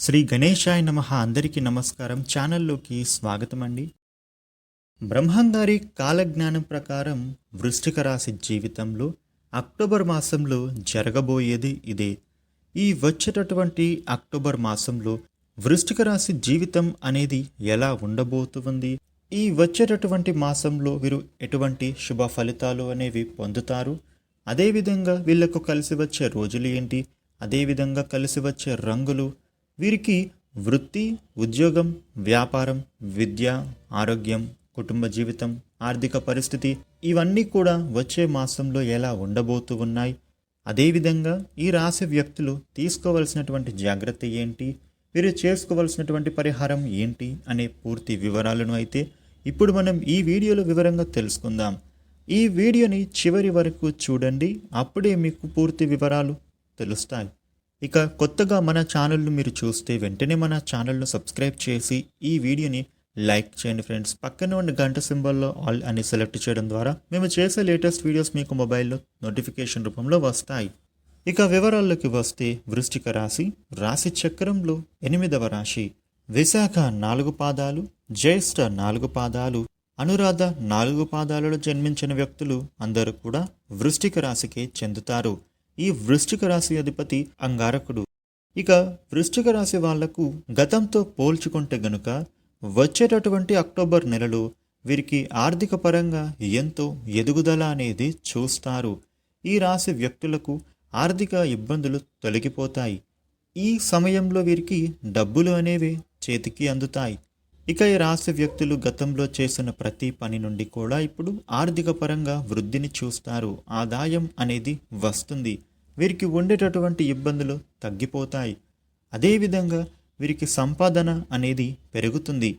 శ్రీ గణేశాయ నమ అందరికీ నమస్కారం. ఛానల్లోకి స్వాగతం అండి బ్రహ్మంగారి కాలజ్ఞానం ప్రకారం వృష్టిక రాశి జీవితంలో అక్టోబర్ మాసంలో జరగబోయేది ఇదే. ఈ వచ్చేటటువంటి అక్టోబర్ మాసంలో వృష్టిక రాశి జీవితం అనేది ఎలా ఉండబోతుంది ఈ వచ్చేటటువంటి మాసంలో వీరు ఎటువంటి శుభ ఫలితాలు అనేవి పొందుతారు? అదేవిధంగా వీళ్ళకు కలిసి వచ్చే రోజులు ఏంటి? అదేవిధంగా కలిసి వచ్చే రంగులు వీరికి వృత్తి ఉద్యోగం వ్యాపారం విద్య ఆరోగ్యం కుటుంబ జీవితం ఆర్థిక పరిస్థితి ఇవన్నీ కూడా వచ్చే మాసంలో ఎలా ఉండబోతూ ఉన్నాయి? అదేవిధంగా ఈ రాశి వ్యక్తులు తీసుకోవలసినటువంటి జాగ్రత్త ఏంటి? వీరు చేసుకోవలసినటువంటి పరిహారం ఏంటి? అనే పూర్తి వివరాలను అయితే ఇప్పుడు మనం ఈ వీడియోలో వివరంగా తెలుసుకుందాం. ఈ వీడియోని చివరి వరకు చూడండి. అప్పుడే మీకు పూర్తి వివరాలు తెలుస్తాయి. ఇక కొత్తగా మన ఛానల్ను మీరు చూస్తే వెంటనే మన ఛానల్ను సబ్స్క్రైబ్ చేసి ఈ వీడియోని లైక్ చేయండి ఫ్రెండ్స్. పక్కన ఉన్న గంట సింబల్లో ఆల్ అని సెలెక్ట్ చేయడం ద్వారా మేము చేసే లేటెస్ట్ వీడియోస్ మీకు మొబైల్లో నోటిఫికేషన్ రూపంలో వస్తాయి. ఇక వివరాల్లోకి వస్తే వృష్టిక రాశి. రాశి చక్రంలో ఎనిమిదవ రాశి. విశాఖ నాలుగు పాదాలు జ్యేష్ఠ నాలుగు పాదాలు అనురాధ నాలుగు పాదాలలో జన్మించిన వ్యక్తులు అందరూ కూడా వృష్టిక రాశికి చెందుతారు. ఈ వృశ్చిక రాశి అధిపతి అంగారకుడు. ఇక వృశ్చిక రాశి వాళ్ళకు గతంతో పోల్చుకుంటే గనుక వచ్చేటటువంటి అక్టోబర్ నెలలో వీరికి ఆర్థిక పరంగా ఎంతో ఎదుగుదల అనేది చూస్తారు. ఈ రాశి వ్యక్తులకు ఆర్థిక ఇబ్బందులు తొలగిపోతాయి. ఈ సమయంలో వీరికి డబ్బులు అనేవి చేతికి అందుతాయి. ఇక ఈ రాశి వ్యక్తులు గతంలో చేసిన ప్రతి పని నుండి కూడా ఇప్పుడు ఆర్థిక పరంగా వృద్ధిని చూస్తారు. ఆదాయం అనేది వస్తుంది. వీరికి ఉండేటటువంటి ఇబ్బందులు తగ్గిపోతాయి. అదేవిధంగా వీరికి సంపాదన అనేది పెరుగుతుంది.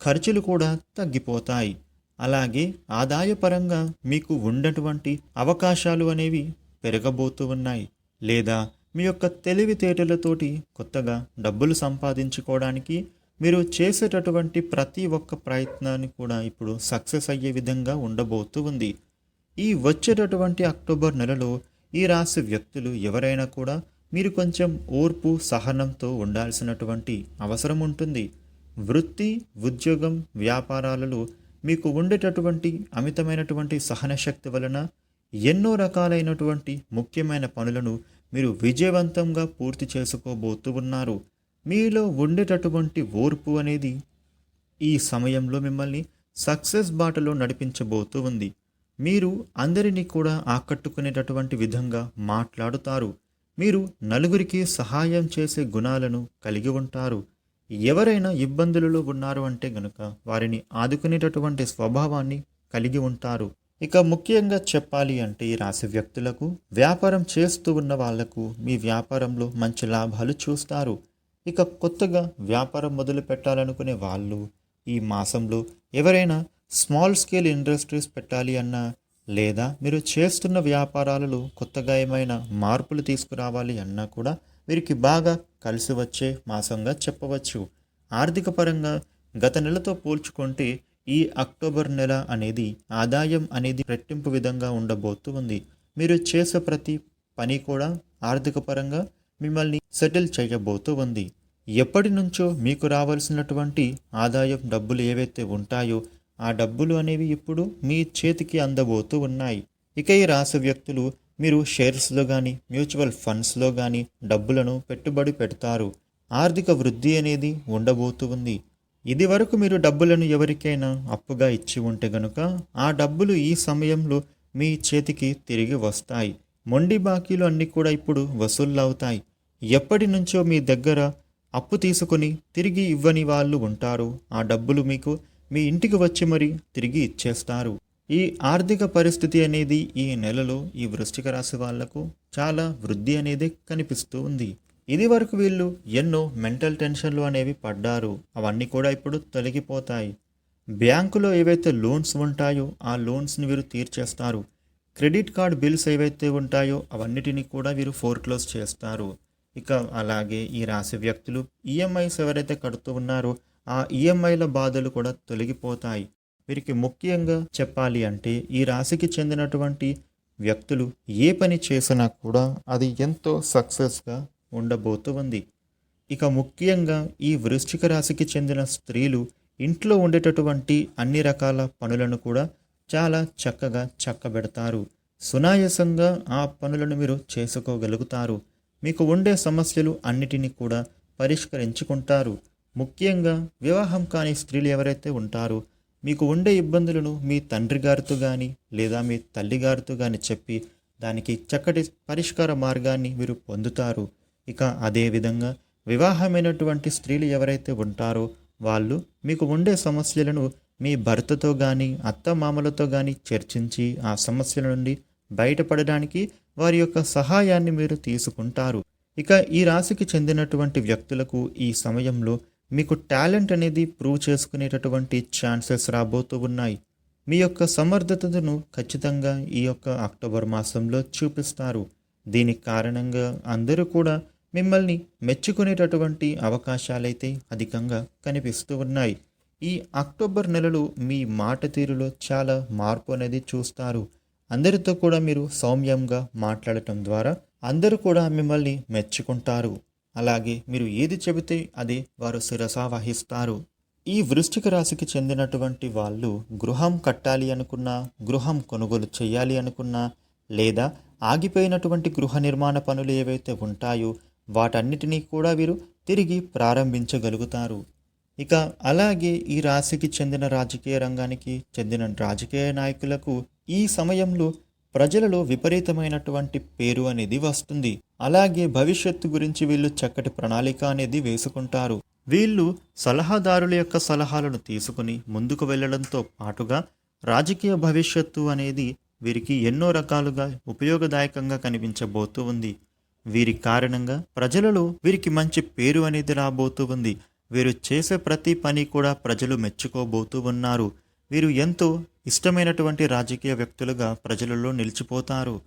ఖర్చులు కూడా తగ్గిపోతాయి. అలాగే ఆదాయపరంగా మీకు ఉండటువంటి అవకాశాలు అనేవి పెరగబోతూ ఉన్నాయి. లేదా మీ యొక్క తెలివితేటలతోటి కొత్తగా డబ్బులు సంపాదించుకోవడానికి మీరు చేసేటటువంటి ప్రతి ఒక్క ప్రయత్నాన్ని కూడా ఇప్పుడు సక్సెస్ అయ్యే విధంగా ఉండబోతూ ఉంది. ఈ వచ్చేటటువంటి అక్టోబర్ నెలలో ఈ రాశి వ్యక్తులు ఎవరైనా కూడా మీరు కొంచెం ఓర్పు సహనంతో ఉండాల్సినటువంటి అవసరం ఉంటుంది. వృత్తి ఉద్యోగం వ్యాపారాలలో మీకు ఉండేటటువంటి అమితమైనటువంటి సహనశక్తి వలన ఎన్నో రకాలైనటువంటి ముఖ్యమైన పనులను మీరు విజయవంతంగా పూర్తి చేసుకోబోతూ ఉన్నారు. మీలో ఉండేటటువంటి ఓర్పు అనేది ఈ సమయంలో మిమ్మల్ని సక్సెస్ బాటలో నడిపించబోతూ ఉంది. మీరు అందరినీ కూడా ఆకట్టుకునేటటువంటి విధంగా మాట్లాడుతారు. మీరు నలుగురికి సహాయం చేసే గుణాలను కలిగి ఉంటారు. ఎవరైనా ఇబ్బందులలో ఉన్నారు అంటే గనుక వారిని ఆదుకునేటటువంటి స్వభావాన్ని కలిగి ఉంటారు. ఇక ముఖ్యంగా చెప్పాలి అంటే ఈ రాశి వ్యక్తులకు వ్యాపారం చేస్తూ ఉన్న వాళ్ళకు మీ వ్యాపారంలో మంచి లాభాలు చూస్తారు. ఇక కొత్తగా వ్యాపారం మొదలు పెట్టాలనుకునే వాళ్ళు ఈ మాసంలో ఎవరైనా స్మాల్ స్కేల్ ఇండస్ట్రీస్ పెట్టాలి అన్నా లేదా మీరు చేస్తున్న వ్యాపారాలలో కొత్తగా ఏమైనా మార్పులు తీసుకురావాలి అన్నా కూడా వీరికి బాగా కలిసి వచ్చే మాసంగా చెప్పవచ్చు. ఆర్థిక పరంగా గత నెలతో పోల్చుకుంటే ఈ అక్టోబర్ నెల అనేది ఆదాయం అనేది రెట్టింపు విధంగా ఉండబోతూ ఉంది. మీరు చేసే ప్రతి పని కూడా ఆర్థిక పరంగా మిమ్మల్ని సెటిల్ చేయబోతూ ఉంది. ఎప్పటి నుంచో మీకు రావాల్సినటువంటి ఆదాయం డబ్బులు ఏవైతే ఉంటాయో ఆ డబ్బులు అనేవి ఇప్పుడు మీ చేతికి అందబోతూ ఉన్నాయి. ఇక ఈ రాశి వ్యక్తులు మీరు షేర్స్లో కానీ మ్యూచువల్ ఫండ్స్లో కానీ డబ్బులను పెట్టుబడి పెడతారు. ఆర్థిక వృద్ధి అనేది ఉండబోతూ ఉంది. ఇది వరకు మీరు డబ్బులను ఎవరికైనా అప్పుగా ఇచ్చి ఉంటే గనుక ఆ డబ్బులు ఈ సమయంలో మీ చేతికి తిరిగి వస్తాయి. మొండి బాకీలు అన్నీ కూడా ఇప్పుడు వసూళ్ళవుతాయి ఎప్పటి నుంచో మీ దగ్గర అప్పు తీసుకుని తిరిగి ఇవ్వని వాళ్ళు ఉంటారు. ఆ డబ్బులు మీకు మీ ఇంటికి వచ్చి మరి తిరిగి ఇచ్చేస్తారు. ఈ ఆర్థిక పరిస్థితి అనేది ఈ నెలలో ఈ వృశ్చిక రాశి వాళ్ళకు చాలా వృద్ధి అనేది కనిపిస్తూ ఉంది. ఇది వరకు వీళ్ళు ఎన్నో మెంటల్ టెన్షన్లు అనేవి పడ్డారు. అవన్నీ కూడా ఇప్పుడు తొలగిపోతాయి. బ్యాంకులో ఏవైతే లోన్స్ ఉంటాయో ఆ లోన్స్ని వీరు తీర్చేస్తారు. క్రెడిట్ కార్డ్ బిల్స్ ఏవైతే ఉంటాయో అవన్నిటిని కూడా వీరు ఫోర్క్లోజ్ చేస్తారు. ఇక అలాగే ఈ రాశి వ్యక్తులు ఈఎంఐస్ ఎవరైతే కడుతూ ఉన్నారో ఆ ఈఎంఐల బాధలు కూడా తొలగిపోతాయి. వీరికి ముఖ్యంగా చెప్పాలి అంటే ఈ రాశికి చెందినటువంటి వ్యక్తులు ఏ పని చేసినా కూడా అది ఎంతో సక్సెస్గా ఉండబోతూ ఉంది ఇక ముఖ్యంగా ఈ వృశ్చిక రాశికి చెందిన స్త్రీలు ఇంట్లో ఉండేటటువంటి అన్ని రకాల పనులను కూడా చాలా చక్కగా చక్కబెడతారు. సునాయాసంగా ఆ పనులను మీరు చేసుకోగలుగుతారు. మీకు ఉండే సమస్యలు అన్నిటినీ కూడా పరిష్కరించుకుంటారు. ముఖ్యంగా వివాహం కాని స్త్రీలు ఎవరైతే ఉంటారో మీకు ఉండే ఇబ్బందులను మీ తండ్రి గారితో కానీ లేదా మీ తల్లి గారితో కానీ చెప్పి దానికి చక్కటి పరిష్కార మార్గాన్ని మీరు పొందుతారు. ఇక అదేవిధంగా వివాహమైనటువంటి స్త్రీలు ఎవరైతే ఉంటారో వాళ్ళు మీకు ఉండే సమస్యలను మీ భర్తతో కానీ అత్తమామలతో కానీ చర్చించి ఆ సమస్యల నుండి బయటపడడానికి వారి యొక్క సహాయాన్ని మీరు తీసుకుంటారు. ఇక ఈ రాశికి చెందినటువంటి వ్యక్తులకు ఈ సమయంలో మీకు టాలెంట్ అనేది ప్రూవ్ చేసుకునేటటువంటి ఛాన్సెస్ రాబోతూ ఉన్నాయి. మీ యొక్క సమర్థతను ఖచ్చితంగా ఈ యొక్క అక్టోబర్ మాసంలో చూపిస్తారు. దీనికి కారణంగా అందరూ కూడా మిమ్మల్ని మెచ్చుకునేటటువంటి అవకాశాలైతే అధికంగా కనిపిస్తూ ఉన్నాయి. ఈ అక్టోబర్ నెలలో మీ మాట తీరులో చాలా మార్పు అనేది చూస్తారు. అందరితో కూడా మీరు సౌమ్యంగా మాట్లాడటం ద్వారా అందరూ కూడా మిమ్మల్ని మెచ్చుకుంటారు. అలాగే మీరు ఏది చెబితే అది వారు శిరసా వహిస్తారు. ఈ వృష్టిక రాశికి చెందినటువంటి వాళ్ళు గృహం కట్టాలి అనుకున్నా గృహం కొనుగోలు చేయాలి అనుకున్నా లేదా ఆగిపోయినటువంటి గృహ నిర్మాణ పనులు ఏవైతే ఉంటాయో వాటన్నిటినీ కూడా వీరు తిరిగి ప్రారంభించగలుగుతారు. ఇక అలాగే ఈ రాశికి చెందిన రాజకీయ రంగానికి చెందిన రాజకీయ నాయకులకు ఈ సమయంలో ప్రజలలో విపరీతమైనటువంటి పేరు అనేది వస్తుంది. అలాగే భవిష్యత్తు గురించి వీళ్ళు చక్కటి ప్రణాళిక అనేది వేసుకుంటారు. వీళ్ళు సలహాదారుల యొక్క సలహాలను తీసుకుని ముందుకు వెళ్ళడంతో పాటుగా రాజకీయ భవిష్యత్తు అనేది వీరికి ఎన్నో రకాలుగా ఉపయోగదాయకంగా కనిపించబోతూ ఉంది. వీరి కారణంగా ప్రజలలో వీరికి మంచి పేరు అనేది రాబోతూ ఉంది. వీరు చేసే ప్రతి పని కూడా ప్రజలు మెచ్చుకోబోతూ ఉన్నారు. వీరు ఎంతో ఇష్టమైనటువంటి రాజకీయ వ్యక్తులుగా ప్రజలలో నిలిచిపోతారు.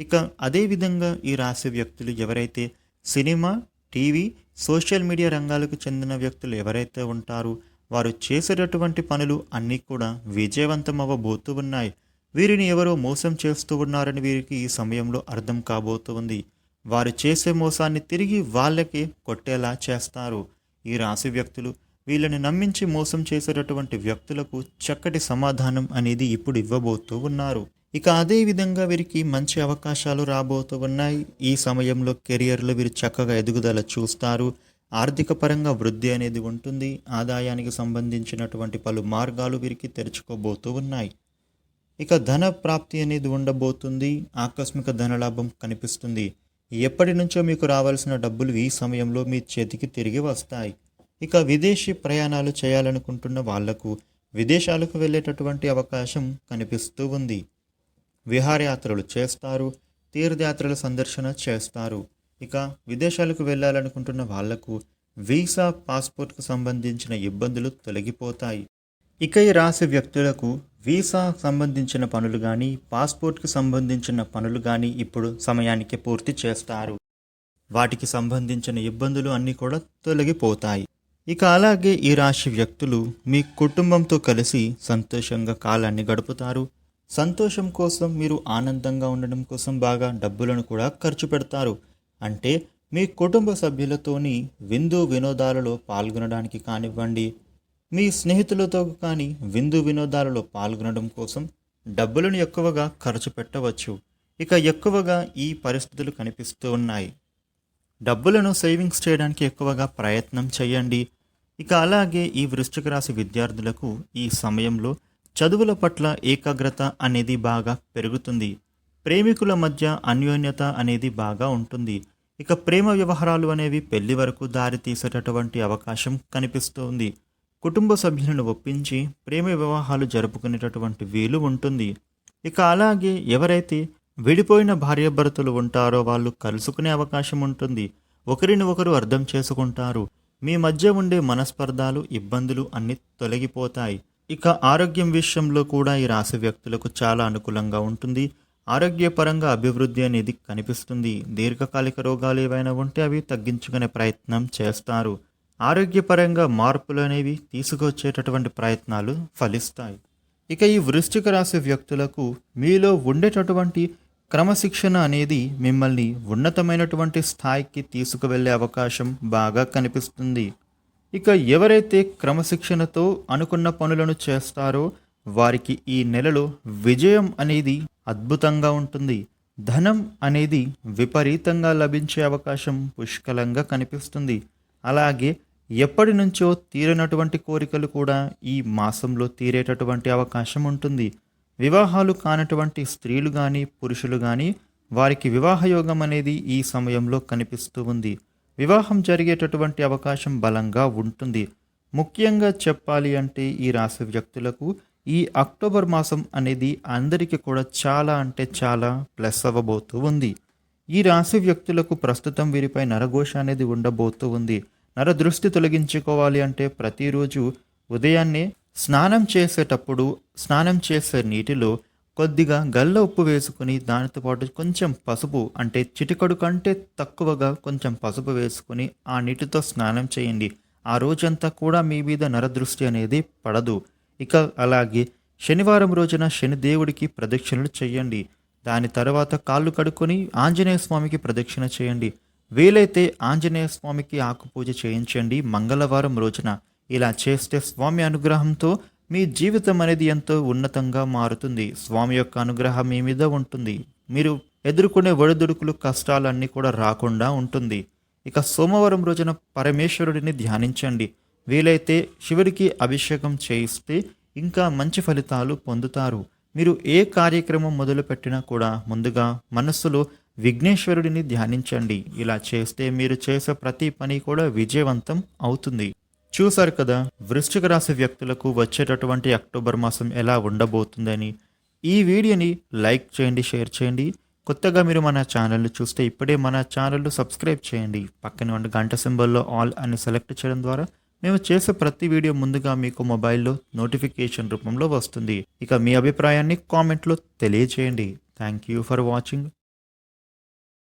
ఇక అదేవిధంగా ఈ రాశి వ్యక్తులు ఎవరైతే సినిమా టీవీ సోషల్ మీడియా రంగాలకు చెందిన వ్యక్తులు ఎవరైతే ఉంటారో వారు చేసేటటువంటి పనులు అన్నీ కూడా విజయవంతం అవ్వబోతూ ఉన్నాయి. వీరిని ఎవరో మోసం చేస్తూ ఉన్నారని వీరికి ఈ సమయంలో అర్థం కాబోతుంది. వారు చేసే మోసాన్ని తిరిగి వాళ్ళకి కొట్టేలా చేస్తారు. ఈ రాశి వ్యక్తులు వీళ్ళని నమ్మించి మోసం చేసేటటువంటి వ్యక్తులకు చక్కటి సమాధానం అనేది ఇప్పుడు ఇవ్వబోతూ ఉన్నారు. ఇక అదే విధంగా వీరికి మంచి అవకాశాలు రాబోతూ ఉన్నాయి. ఈ సమయంలో కెరియర్లో వీరు చక్కగా ఎదుగుదల చూస్తారు. ఆర్థిక పరంగా వృద్ధి అనేది ఉంటుంది. ఆదాయానికి సంబంధించినటువంటి పలు మార్గాలు వీరికి తెరుచుకోబోతూ ఉన్నాయి. ఇక ధన ప్రాప్తి అనేది ఉండబోతుంది. ఆకస్మిక ధనలాభం కనిపిస్తుంది. ఎప్పటి నుంచో మీకు రావాల్సిన డబ్బులు ఈ సమయంలో మీ చేతికి తిరిగి వస్తాయి. ఇక విదేశీ ప్రయాణాలు చేయాలనుకుంటున్న వాళ్ళకు విదేశాలకు వెళ్ళేటటువంటి అవకాశం కనిపిస్తూ ఉంది. విహారయాత్రలు చేస్తారు తీర్థయాత్రల సందర్శన చేస్తారు. ఇక విదేశాలకు వెళ్ళాలనుకుంటున్న వాళ్ళకు వీసా పాస్పోర్ట్కు సంబంధించిన ఇబ్బందులు తొలగిపోతాయి. ఇక ఈ రాశి వ్యక్తులకు వీసా సంబంధించిన పనులు కానీ పాస్పోర్ట్కి సంబంధించిన పనులు కానీ ఇప్పుడు సమయానికి పూర్తి చేస్తారు. వాటికి సంబంధించిన ఇబ్బందులు అన్నీ కూడా తొలగిపోతాయి. ఇక అలాగే ఈ రాశి వ్యక్తులు మీ కుటుంబంతో కలిసి సంతోషంగా కాలాన్ని గడుపుతారు. సంతోషం కోసం మీరు ఆనందంగా ఉండడం కోసం బాగా డబ్బులను కూడా ఖర్చు పెడతారు. అంటే మీ కుటుంబ సభ్యులతోని విందు వినోదాలలో పాల్గొనడానికి కానివ్వండి మీ స్నేహితులతో కానీ విందు వినోదాలలో పాల్గొనడం కోసం డబ్బులను ఎక్కువగా ఖర్చు పెట్టవచ్చు. ఇక ఎక్కువగా ఈ పరిస్థితులు కనిపిస్తూ ఉన్నాయి. డబ్బులను సేవింగ్స్ చేయడానికి ఎక్కువగా ప్రయత్నం చేయండి. ఇక అలాగే ఈ వృశ్చిక రాశి విద్యార్థులకు ఈ సమయంలో చదువుల పట్ల ఏకాగ్రత అనేది బాగా పెరుగుతుంది. ప్రేమికుల మధ్య అన్యోన్యత అనేది బాగా ఉంటుంది. ఇక ప్రేమ వ్యవహారాలు అనేవి పెళ్ళి వరకు దారి తీసేటటువంటి అవకాశం కనిపిస్తుంది. కుటుంబ సభ్యులను ఒప్పించి ప్రేమ వివాహాలు జరుపుకునేటటువంటి వీలు ఉంటుంది. ఇక అలాగే ఎవరైతే విడిపోయిన భార్యాభర్తలు ఉంటారో వాళ్ళు కలుసుకునే అవకాశం ఉంటుంది. ఒకరిని ఒకరు అర్థం చేసుకుంటారు. మీ మధ్య ఉండే మనస్పర్ధాలు ఇబ్బందులు అన్ని తొలగిపోతాయి. ఇక ఆరోగ్యం విషయంలో కూడా ఈ రాశి వ్యక్తులకు చాలా అనుకూలంగా ఉంటుంది. ఆరోగ్యపరంగా అభివృద్ధి అనేది కనిపిస్తుంది. దీర్ఘకాలిక రోగాలు ఏవైనా ఉంటే అవి తగ్గించుకునే ప్రయత్నం చేస్తారు. ఆరోగ్యపరంగా మార్పులు అనేవి తీసుకొచ్చేటటువంటి ప్రయత్నాలు ఫలిస్తాయి. ఇక ఈ వృశ్చిక రాశి వ్యక్తులకు మీలో ఉండేటటువంటి క్రమశిక్షణ అనేది మిమ్మల్ని ఉన్నతమైనటువంటి స్థాయికి తీసుకువెళ్ళే అవకాశం బాగా కనిపిస్తుంది. ఇక ఎవరైతే క్రమశిక్షణతో అనుకున్న పనులను చేస్తారో వారికి ఈ నెలలో విజయం అనేది అద్భుతంగా ఉంటుంది. ధనం అనేది విపరీతంగా లభించే అవకాశం పుష్కలంగా కనిపిస్తుంది. అలాగే ఎప్పటి నుంచో తీరనటువంటి కోరికలు కూడా ఈ మాసంలో తీరేటటువంటి అవకాశం ఉంటుంది. వివాహాలు కానటువంటి స్త్రీలు కానీ పురుషులు కానీ వారికి వివాహయోగం అనేది ఈ సమయంలో కనిపిస్తూ ఉంది. వివాహం జరిగేటటువంటి అవకాశం బలంగా ఉంటుంది. ముఖ్యంగా చెప్పాలి అంటే ఈ రాశి వ్యక్తులకు ఈ అక్టోబర్ మాసం అనేది అందరికీ కూడా చాలా అంటే చాలా ప్లస్ అవ్వబోతూ ఉంది. ఈ రాశి వ్యక్తులకు ప్రస్తుతం వీరిపై నరఘోష అనేది ఉండబోతూ ఉంది. నర దృష్టి తొలగించుకోవాలి అంటే ప్రతిరోజు ఉదయాన్నే స్నానం చేసేటప్పుడు స్నానం చేసే నీటిలో కొద్దిగా గల్ల ఉప్పు వేసుకుని దానితో పాటు కొంచెం పసుపు అంటే చిటికడు కంటే తక్కువగా కొంచెం పసుపు వేసుకుని ఆ నీటితో స్నానం చేయండి. ఆ రోజంతా కూడా మీ మీద నరదృష్టి అనేది పడదు. ఇక అలాగే శనివారం రోజున శనిదేవుడికి ప్రదక్షిణలు చేయండి. దాని తర్వాత కాళ్ళు కడుక్కొని ఆంజనేయ స్వామికి ప్రదక్షిణ చేయండి. వీలైతే ఆంజనేయ స్వామికి ఆకుపూజ చేయించండి మంగళవారం రోజున. ఇలా చేస్తే స్వామి అనుగ్రహంతో మీ జీవితం అనేది ఎంతో ఉన్నతంగా మారుతుంది. స్వామి యొక్క అనుగ్రహం మీ మీద ఉంటుంది. మీరు ఎదుర్కొనే ఒడిదుడుకులు కష్టాలన్నీ కూడా రాకుండా ఉంటుంది. ఇక సోమవారం రోజున పరమేశ్వరుడిని ధ్యానించండి. వీలైతే శివుడికి అభిషేకం చేయిస్తే ఇంకా మంచి ఫలితాలు పొందుతారు. మీరు ఏ కార్యక్రమం మొదలుపెట్టినా కూడా ముందుగా మనస్సులో విఘ్నేశ్వరుడిని ధ్యానించండి. ఇలా చేస్తే మీరు చేసే ప్రతి పని కూడా విజయవంతం అవుతుంది. చూశారు కదా వృశ్చిక రాశి వ్యక్తులకు వచ్చేటటువంటి అక్టోబర్ మాసం ఎలా ఉండబోతుందని. ఈ వీడియోని లైక్ చేయండి షేర్ చేయండి. కొత్తగా మీరు మన ఛానల్ని చూస్తే ఇప్పుడే మన ఛానల్ను సబ్స్క్రైబ్ చేయండి. పక్కన ఉన్న గంట సింబల్లో ఆల్ అని సెలెక్ట్ చేయడం ద్వారా మేము చేసే ప్రతి వీడియో ముందుగా మీకు మొబైల్లో నోటిఫికేషన్ రూపంలో వస్తుంది. ఇక మీ అభిప్రాయాన్ని కామెంట్లో తెలియజేయండి. Thank you for watching.